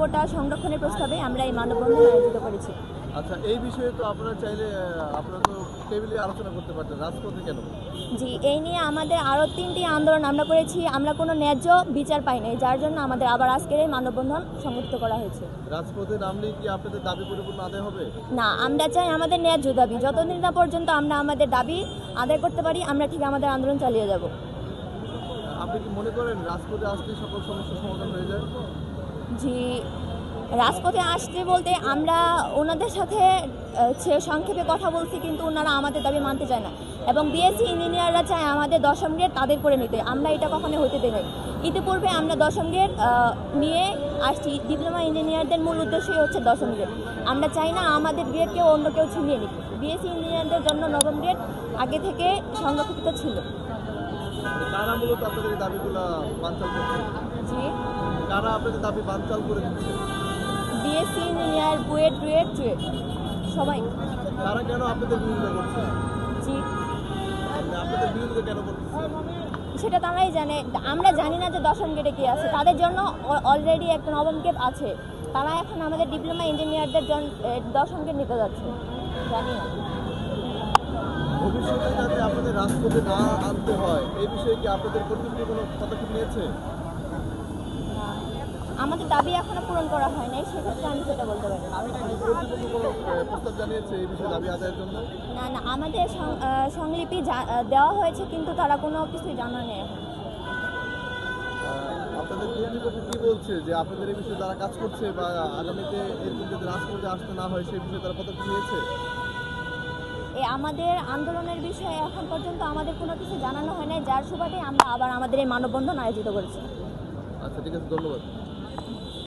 কোটা সংরক্ষণের প্রস্তাবে আমরা এই মানববন্ধন আয়োজিত করেছি। আচ্ছা এই বিষয়ে তো আপনারা চাইলে আপনারা তো টেবিলে আলোচনা করতে পারতেন রাজপথে কেন? জি এই নিয়ে আমাদের আরও তিনটি আন্দোলন আমরা করেছি আমরা কোনো ন্যায্য বিচার পাই নাই যার জন্য আমাদের আবার আজকের এই মানববন্ধন সংযুক্ত করা হয়েছে। রাজপথে নামলে কি আপনাদের দাবি পরিপূর্ণ আদায় হবে? না আমরা চাই আমাদের ন্যায্য দাবি যতদিন না পর্যন্ত আমরা আমাদের দাবি আদায় করতে পারি আমরা ঠিক আমাদের আন্দোলন চালিয়ে যাব। আপনি কি মনে করেন রাজপথে আসলে সকল সমস্যার সমাধান হয়ে যায়? জি রাজপথে আসতে বলতে আমরা ওনাদের সাথে সংক্ষেপে কথা বলছি কিন্তু ওনারা আমাদের দাবি মানতে চায় না। এবং বিএসসি ইঞ্জিনিয়াররা চায় আমাদের দশম গ্রেড তাদের করে নিতে। আমরা এটা কখনো হইতে দেই নাই। ইতিপূর্বে আমরা দশম গ্রেড নিয়ে আসছি। ডিপ্লোমা ইঞ্জিনিয়ারদের মূল উদ্দেশ্যই হচ্ছে দশম গ্রেড। আমরা চাই না আমাদের গ্রেড কেউ অন্য কেউ ছিনিয়ে নিক। বিএসসি ইঞ্জিনিয়ারদের জন্য নবম গ্রেড আগে থেকে সংরক্ষিত ছিল। কারা মূলত আপনাদের দাবিগুলা বানচাল করছে? আপনাদের দাবি বানচাল করে দিচ্ছে? বিএসসি ইঞ্জিনিয়ার বুয়েট চুয়েট সবাই। তারা কেন আপনাদের বিরোধিতা করছে? জি। মানে আপনাদের বিরোধিতা কেন করতেছে সেটা তারাই জানে। আমরা জানি না যে দশম গেটে কি আছে। তাদের জন্য অলরেডি একটা নবম গেট আছে। তারা এখন আমাদের ডিপ্লোমা ইঞ্জিনিয়ারদের দশম গেট নিতে যাচ্ছে। জানি না। আপনাদের রাজপথে না আনতে হয় এই বিষয়ে কি আপনাদের কর্তৃপক্ষ কোনো পদক্ষেপ নিয়েছে? আমাদের দাবি এখনও পূরণ করা হয় নাই সেক্ষেত্রে আমি সেটা বলতে পারি। না। কর্তৃপক্ষ কোনো আহ, প্রস্তাব জানিয়েছে এই বিষয়ে দাবি আদায়ের জন্য? না না আমাদের সংলিপি দেওয়া হয়েছে কিন্তু তারা কোনো কিছুই জানা নেই। এখন আপনাদের কর্তৃপক্ষ কি বলছে যে আপনাদের এই বিষয়ে তারা কাজ করছে বা আগামীতে এরকম যদি রাজপথে আসতে না হয় সেই বিষয়ে তারা পদক্ষেপ নিয়েছে? আমাদের আন্দোলনের বিষয়ে এখন পর্যন্ত আমাদের কোনো কিছু জানানো হয় নাই। যার সুবাদে আমরা আবার আমাদের এই মানববন্ধন আয়োজিত করেছি। আচ্ছা ঠিক আছে, ধন্যবাদ।